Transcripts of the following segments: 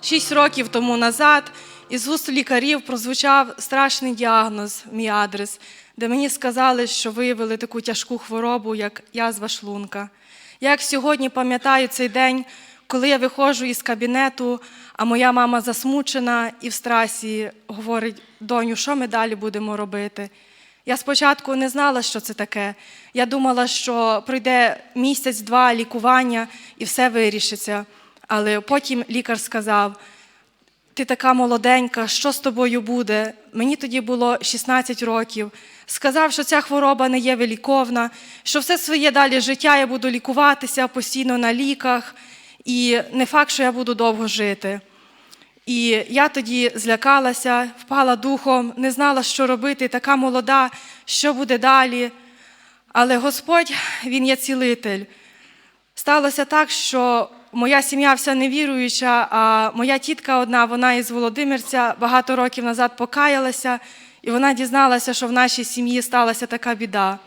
Шість років тому назад із вуст лікарів прозвучав страшний діагноз, мій адрес, де мені сказали, що виявили таку тяжку хворобу, як язва шлунка. Як сьогодні пам'ятаю цей день, коли я виходжу із кабінету, а моя мама засмучена і в страсі говорить: доню, що ми далі будемо робити? Я спочатку не знала, що це таке. Я думала, що пройде місяць-два лікування і все вирішиться. Але потім лікар сказав: ти така молоденька, що з тобою буде? Мені тоді було 16 років. Сказав, що ця хвороба не є виліковна, що все своє далі життя я буду лікуватися постійно на ліках, і не факт, що я буду довго жити. І я тоді злякалася, впала духом, не знала, що робити, така молода, що буде далі. Але Господь, Він є цілитель. Сталося так, що моя сім'я вся невіруюча, а моя тітка одна, вона із Володимирця, багато років назад покаялася, і вона дізналася, що в нашій сім'ї сталася така біда.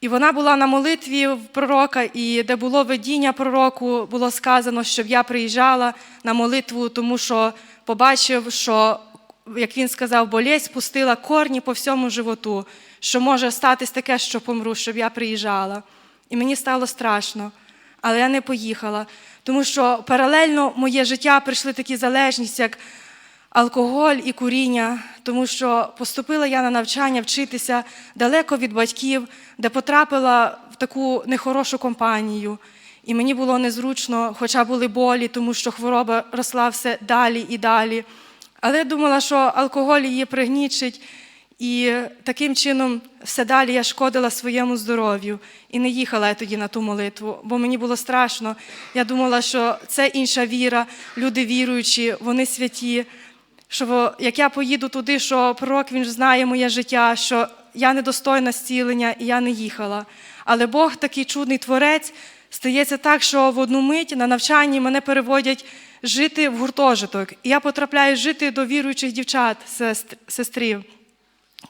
І вона була на молитві в пророка, і де було видіння пророку, було сказано, щоб я приїжджала на молитву, тому що побачив, що, як він сказав, болезнь пустила корні по всьому животу, що може статись таке, що помру, щоб я приїжджала. І мені стало страшно, але я не поїхала, тому що паралельно моє життя прийшли такі залежності, як алкоголь і куріння, тому що поступила я на навчання вчитися далеко від батьків, де потрапила в таку нехорошу компанію. І мені було незручно, хоча були болі, тому що хвороба росла все далі і далі. Але я думала, що алкоголь її пригнічить, і таким чином все далі я шкодила своєму здоров'ю. І не їхала я тоді на ту молитву, бо мені було страшно. Я думала, що це інша віра, люди віруючі, вони святі. Що як я поїду туди, що пророк він знає моє життя, що я недостойна зцілення, і я не їхала. Але Бог такий чудний творець, стається так, що в одну мить на навчанні мене переводять жити в гуртожиток. І я потрапляю жити до віруючих дівчат, сестр- сестрів,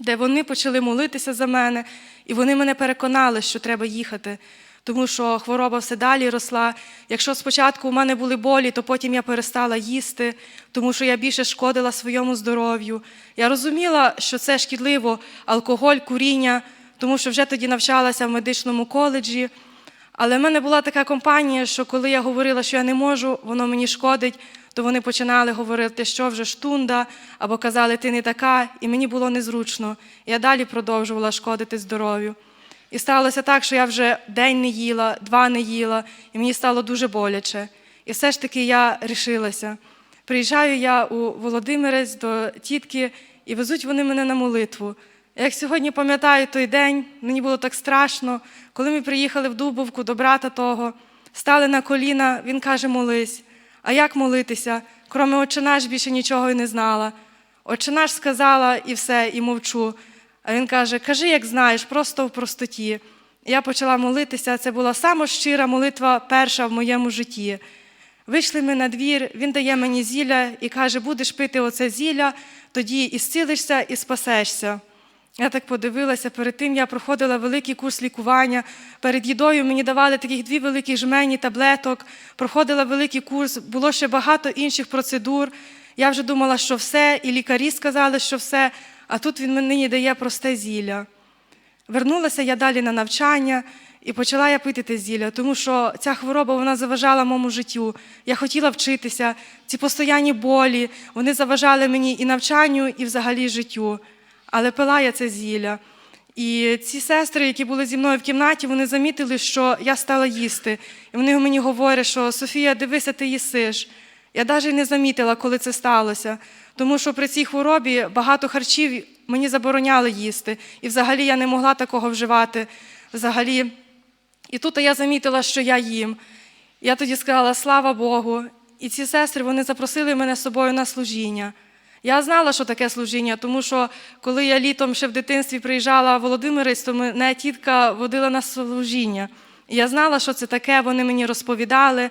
де вони почали молитися за мене, і вони мене переконали, що треба їхати. Тому що хвороба все далі росла. Якщо спочатку у мене були болі, то потім я перестала їсти, тому що я більше шкодила своєму здоров'ю. Я розуміла, що це шкідливо, алкоголь, куріння, тому що вже тоді навчалася в медичному коледжі. Але в мене була така компанія, що коли я говорила, що я не можу, воно мені шкодить, то вони починали говорити, що вже штунда, або казали, ти не така, і мені було незручно. Я далі продовжувала шкодити здоров'ю. І сталося так, що я вже день не їла, два не їла, і мені стало дуже боляче. І все ж таки я рішилася. Приїжджаю я у Володимирець до тітки, і везуть вони мене на молитву. Як сьогодні пам'ятаю той день, мені було так страшно, коли ми приїхали в Дубовку до брата того, стали на коліна, він каже, молись. А як молитися? Кроме «Отче наш» більше нічого й не знала. «Отче наш» сказала і все, і мовчу. А він каже: Кажи, як знаєш, просто в простоті. Я почала молитися. Це була сама щира молитва перша в моєму житті. Вийшли ми на двір, він дає мені зілля і каже: будеш пити оце зілля, тоді і зцілишся, і спасешся. Я так подивилася, перед тим я проходила великий курс лікування. Перед їдою мені давали таких дві великі жмені таблеток, проходила великий курс, було ще багато інших процедур. Я вже думала, що все, і лікарі сказали, що все, а тут він мені дає просте зілля. Вернулася я далі на навчання і почала я пити те зілля, тому що ця хвороба вона заважала моєму життю. Я хотіла вчитися. Ці постоянні болі вони заважали мені і навчанню, і взагалі життю. Але пила я це зілля. І ці сестри, які були зі мною в кімнаті, вони замітили, що я стала їсти. І вони мені говорять, що Софія, дивися, ти їсиш. Я навіть не замітила, коли це сталося, тому що при цій хворобі багато харчів мені забороняли їсти. І взагалі я не могла такого вживати. Взагалі. І тут я замітила, що я їм. Я тоді сказала, слава Богу. І ці сестри вони запросили мене з собою на служіння. Я знала, що таке служіння, тому що коли я літом ще в дитинстві приїжджала в Володимирець, то мене тітка водила на служіння. І я знала, що це таке, вони мені розповідали,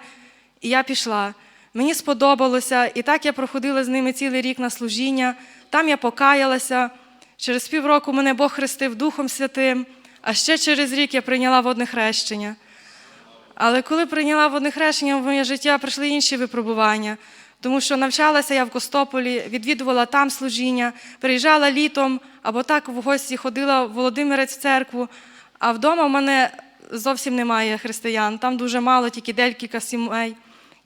і я пішла. Мені сподобалося, і так я проходила з ними цілий рік на служіння. Там я покаялася. Через півроку мене Бог хрестив Духом Святим, а ще через рік я прийняла водне хрещення. Але коли прийняла водне хрещення, в моє життя прийшли інші випробування, Тому що навчалася я в Костополі, відвідувала там служіння, приїжджала літом або так в гості ходила в Володимирець в церкву. А вдома в мене зовсім немає християн. Там дуже мало, тільки декілька сімей.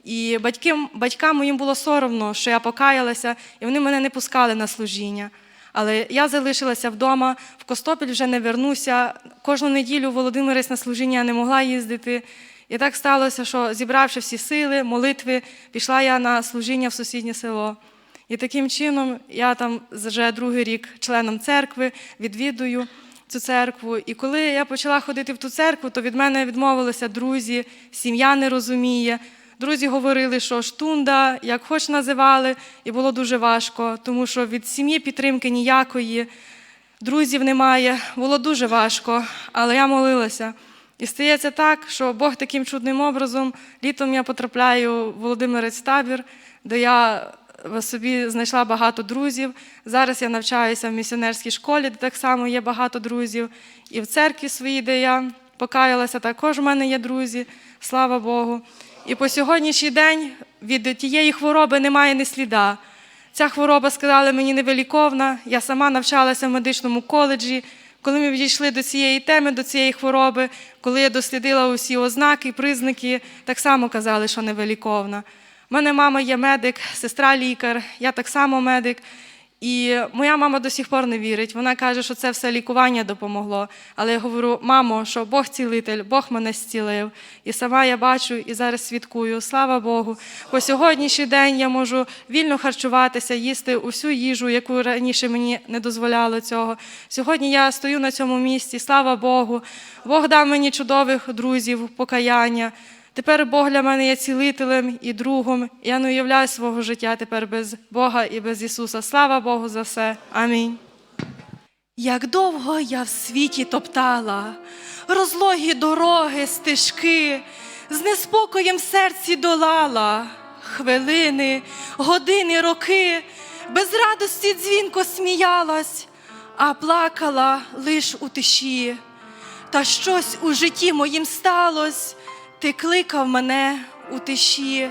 І батьки, батькам моїм було соромно, що я покаялася, і вони мене не пускали на служіння. Але я залишилася вдома, в Костопіль вже не вернуся. Кожну неділю Володимирець на служіння я не могла їздити. І так сталося, що зібравши всі сили, молитви, пішла я на служіння в сусіднє село. І таким чином я там вже другий рік членом церкви відвідую цю церкву. І коли я почала ходити в ту церкву, то від мене відмовилися друзі, сім'я не розуміє. Друзі говорили, що штунда, як хоч називали, і було дуже важко, тому що від сім'ї підтримки ніякої, друзів немає. Було дуже важко, але я молилася. І стається так, що Бог таким чудним образом, літом я потрапляю в Володимирець табір, де я собі знайшла багато друзів. Зараз я навчаюся в місіонерській школі, де так само є багато друзів. І в церкві своїй, де я покаялася, також в мене є друзі, слава Богу. І по сьогоднішній день від тієї хвороби немає ні сліда. Ця хвороба, сказали мені, невиліковна. Я сама навчалася в медичному коледжі. Коли ми підійшли до цієї теми, до цієї хвороби, коли я дослідила усі ознаки, признаки, так само казали, що невиліковна. У мене мама є медик, сестра лікар, я так само медик. І моя мама до сих пор не вірить. Вона каже, що це все лікування допомогло. Але я говорю, мамо, що Бог цілитель, Бог мене зцілив. І сама я бачу і зараз свідкую. Слава Богу. По сьогоднішній день я можу вільно харчуватися, їсти усю їжу, яку раніше мені не дозволяло цього. Сьогодні я стою на цьому місці. Слава Богу. Бог дав мені чудових друзів, покаяння. Тепер Бог для мене є цілителем і другом. Я не уявляю свого життя тепер без Бога і без Ісуса. Слава Богу за все. Амінь. Як довго я в світі топтала, розлогі дороги, стежки, з неспокоєм серці долала, хвилини, години, роки, без радості дзвінко сміялась, а плакала лиш у тиші. Та щось у житті моїм сталось, ти кликав мене у тиші.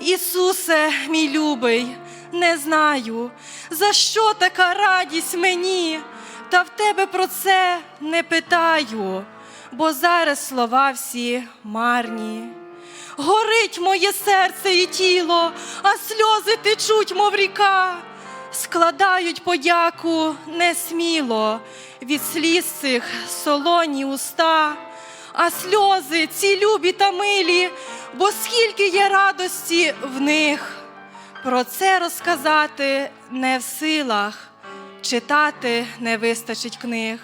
Ісусе, мій любий, не знаю, за що така радість мені, та в тебе про це не питаю, бо зараз слова всі марні. Горить моє серце і тіло, а сльози течуть, мов ріка, складають подяку несміло від сліз цих солоні уста, а сльози ці любі та милі, бо скільки є радості в них. Про це розказати не в силах, читати не вистачить книг.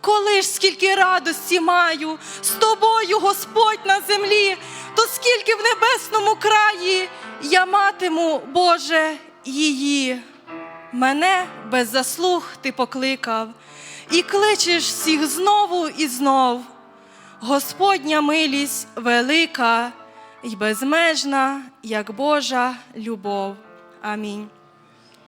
Коли ж скільки радості маю з тобою, Господь на землі, то скільки в небесному краї я матиму, Боже, її. Мене без заслуг ти покликав і кличеш всіх знову і знов. Господня милість велика й безмежна, як Божа любов. Амінь.